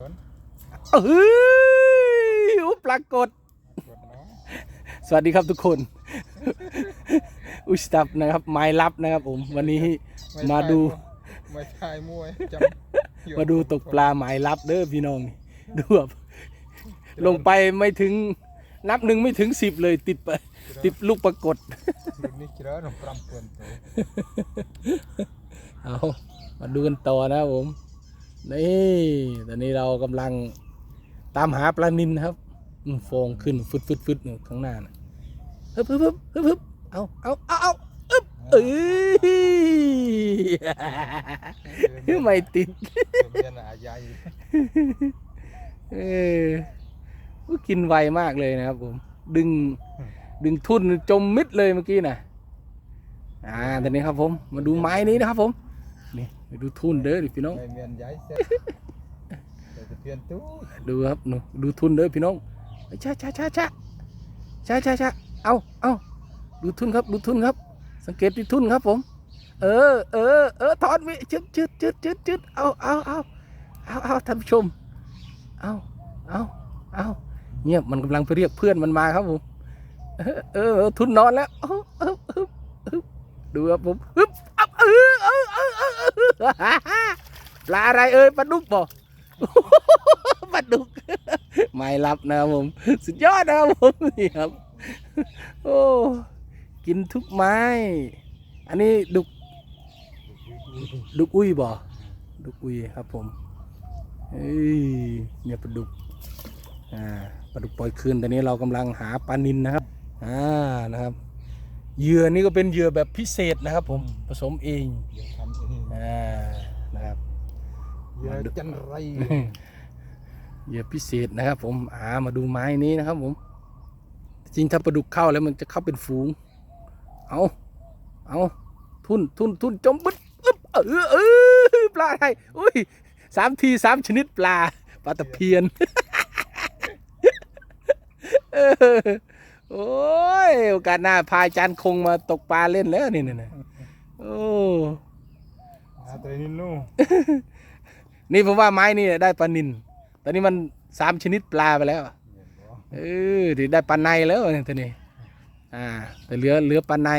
เอ้ยอุ๊ยปรากฏ สวัสดีครับทุกคน อุยสตับนะครับ ไม้ลับนะครับผม วันนี้มาดูไม่ใช่มวยจำมาดูตกปลาหมายลับเด้อพี่น้องดูแบบลงไปไม่ถึงนับหนึ่งไม่ถึงสิบเลยติดไปติดลูกปรากฏรุ่นนี้เจริญปรำเพื่อนตัวเอามาดูกันต่อนะครับผม นี่ตอนนี้เรากำลังตามหาปลานินนะครับอืมฟองขึ้นฟึดฟึดฟึดอยู่ข้างหน้านะฮึบฮึบฮึบฮึบฮึบเอาเอาเอาเอาอึ๊บเอ้ยไม่ติดเมียนอาใหญ่เอออุ๊ยกินไวมากเลยนะครับผม ดึง ดึงทุ่นจมมิดเลยเมื่อกี้นะอ่าตอนนี้ครับผม มาดูไม้นี้นะครับผม นี่มาดูทุ่นเด้อดิพี่น้องไม่เมียนใหญ่เสร็จแต่จะเปลี่ยนตู้ดูครับหนูดูทุนเด้อพี่น้องช้าช้าช้าช้าช้าช้าช้าเอาเอาดูทุนครับดูทุนครับ สังเกตที่ทุนครับผม เออเออเออถอนวิจึ๊ดจึ๊ดจึ๊ดจึ๊ดจึ๊ดเอาเอาเอาเอาเอาท่านผู้ชมเอาเอาเอาเงียบมันกำลังไปเรียกเพื่อนมันมาครับผมเออเออเออทุนนอนแล้วเออเออเออเออดูครับผมฮึบ ปลาอะไรเอ่ยปลาดุกบ่ปลาดุกไม่รับนะครับผม สุดยอดนะครับผมนี่ครับ โอ้กินทุกไม้ อันนี้ดุกดุกอุ้ยบ่ดุกอุ้ยครับผมเอ้ยเนี่ยปลาดุกอ่าปลาดุกปล่อยคืนตอนนี้เรากำลังหาปลานินนะครับอ่านะครับ เหยื่อนี่ก็เป็นเหยื่อแบบพิเศษนะครับ ผมผสมเองเดี๋ยวทำเองอ่านะครับเยอะจันไรเหยื่อพิเศษนะครับ ผมอ่ามาดูไม้นี้นะครับ ผม จริงถ้าปลาดุกเข้าแล้วมันจะเข้าเป็นฝูง เอาเอาทุนทุนทุนจมบึดอึ๊บเออเออปลาอะไรอุ้ยสามทีสามชนิดปลาปลาตะเพียน เออ โอ้ยโอกาสหน้าพายจานคงมาตกปลาเล่นแล้วนี่นี่นะโอ้อาตัวนี้นู่นนี่ผมว่าไม้นี่ได้ปลานินตอนนี้มันสามชนิดปลาไปแล้วเออเดี๋ยวได้ปลาในแล้วเนี่ยตัวนี้อ่า แต่เหลือเหลือปลาใน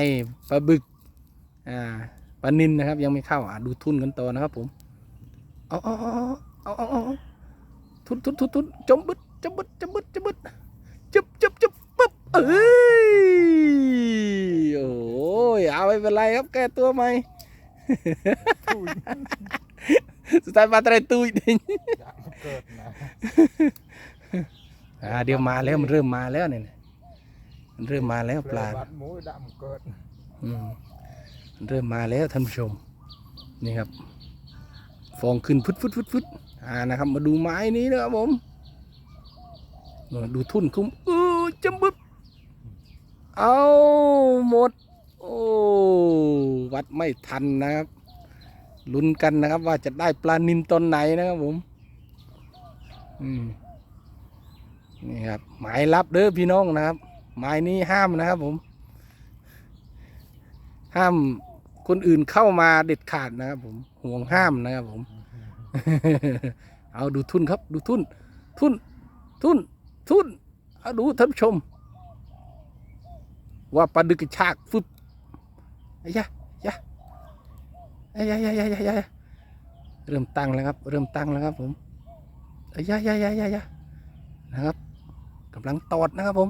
ปลาบึกอ่าปลานินนะครับ ยังไม่เข้าอ่าดูทุนกันต่อนะครับผมเอาเอาเอาเอาเอาเอาเอาทุนทุนทุนทุนจมบึดจมบึดจมบึดจมบึดจุบจุบจุบปึ๊บ เอ้ยโอ้ยเอาไม่เป็นไรครับแก้ตัวใหม่ตู้ยสุดท้ายมาตรายตุยดิอยากเกิดนะอ่าเดี๋ยวมาแล้วมันเริ่มมาแล้วเนี่ยมันเริ่มมาแล้วปลาบัดหมูดำเกิดอืมเริ่มมาแล้วท่านผู้ชม นี่ครับ ฟองขึ้นฟุดฟุดฟุดฟุดอ่านะครับ มาดูไม้นี้นะครับผมเออดูทุ่นคุ้มเออจำบึบ เอาหมด โอ้วัดไม่ทันนะครับลุ้นกันนะครับว่าจะได้ปลานินตอนไหนนะครับผมอืมนี่ครับหมายรับเด้อพี่น้องนะครับ หมายนี้ห้ามนะครับผม ห้ามคนอื่นเข้ามาเด็ดขาดนะครับผมห่วงห้ามนะครับผม เอาดูทุนครับ ดูทุน ทุน ทุน ทุนเอาดูท่านผู้ชม ว่าปลาดึกกระชากฟึบไอ้ยะยะไอ้ยะยะยะยะยะยะเริ่มตั้งแล้วครับ เริ่มตั้งแล้วครับผมไอ้ยะยะยะยะยะนะครับกำลังตอดนะครับผม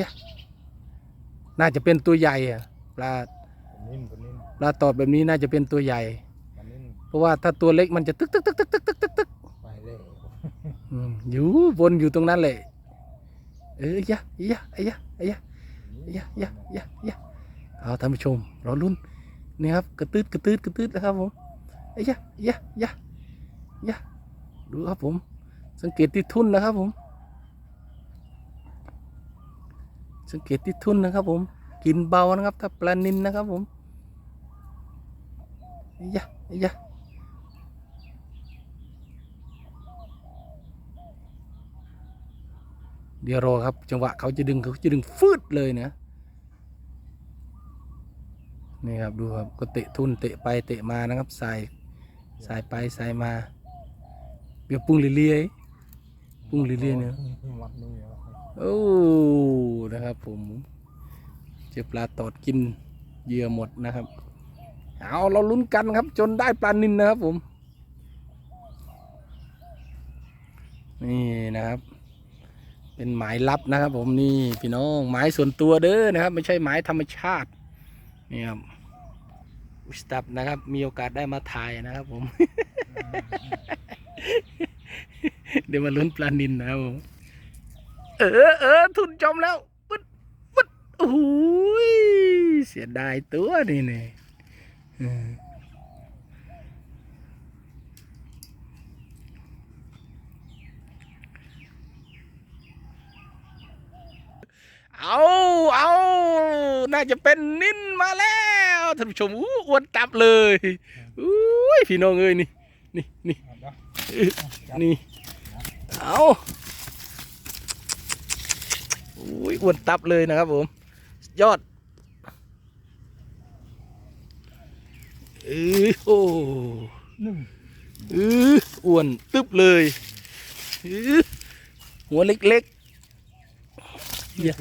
ยะน่าจะเป็นตัวใหญ่อะปลานิ่มตัวนิ่มปลาตอดแบบนี้น่าจะเป็นตัวใหญ่มันนิ่มเพราะว่าถ้าตัวเล็กมันจะตึกตึกตึกตึกตึกตึกตึกตึกไปเลยอืมอยู่วนอยู่ตรงนั้นแหละ เออยะยะไอ้ยะไอ้ยะยะยะยะยะเอาท่านผู้ชมรอลุ้นนี่ครับกระตืดกระตืดกระตืดนะครับผมไอ้ยะยะยะยะดูครับผม สังเกตที่ทุ่นนะครับผม สังเกตที่ทุ่นนะครับผม กินเบานะครับ ถ้าปลานินนะครับผมไอ้ยะไอ้ยะ เดี๋ยวรอครับ จังหวะเขาจะดึงเขาจะดึงฟืดเลยนะนี่ครับดูครับก็เตะทุนเตะไปเตะมานะครับสายสายไปสายมาเดี๋ยปรุงเรื่อยๆปรุงเรื่อยๆเนี่ยมัดนี่เหรอโอ้นะครับ ผมเจอปลาตอดกินเหยื่อหมดนะครับเอาเราลุ้นกันครับ จนได้ปลานินนะครับผม นี่นะครับ เป็นหมายลับนะครับผมนี่พี่น้องหมายส่วนตัวเด้อนะครับ ไม่ใช่หมายธรรมชาตินี่ครับอุสตับนะครับ มีโอกาสได้มาถ่ายนะครับผม เดี๋ยวมาลุ้นปลานินนะครับผมเออเออทุนจมแล้วปึ๊ดปึ๊ดโอ้ยเสียดายตัวนี่เนี่ย เออเอาเอาน่าจะเป็นนินมาแล้วท่านผู้ชมอู้อ้วนตับเลยอุ้ยพี่น้องเอ้ยนี่นี่นี่นี่เอาอุ้ยอ้วนตับเลยนะครับผมยอดเออโอ้เอออ้วนตึบเลยเออหัวเล็กเดี๋ ย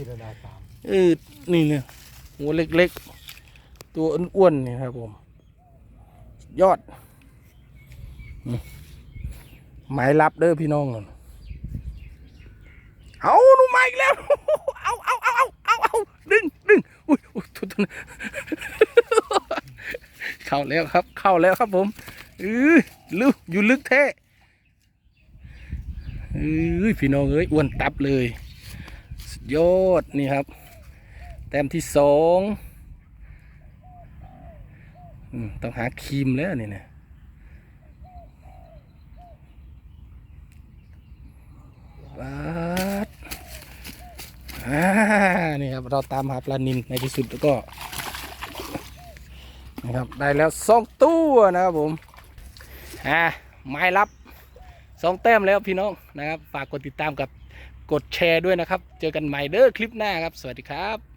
เออนี่เนี่ยหัวเล็กๆ ตัวอ้วนๆนี่ครับผม ยอดอืมหมายลับเด้อพี่น้องเอาหนูมาอีกแล้ว เอาเอาเอาเอาเอาเอาดึงดึงอุ้ยอุ้ยทุนทุนเข้าแล้วครับ เข้าแล้วครับผมเออลึกอยู่ลึกแท้เอ้ยพี่น้องเอ้ยอ้วนตับเลย ยอดนี่ครับ แต้มที่สองต้องหาครีมแล้วนี่นะบาดอ่านี่ครับ เราตามหาปลานินในที่สุดแล้วก็นะครับได้แล้วสองตัวนะครับผมอ่าไม้รับสองแต้มแล้วพี่น้องนะครับ ฝากกดติดตามกับ กดแชร์ด้วยนะครับ เจอกันใหม่เด้อคลิปหน้าครับ สวัสดีครับ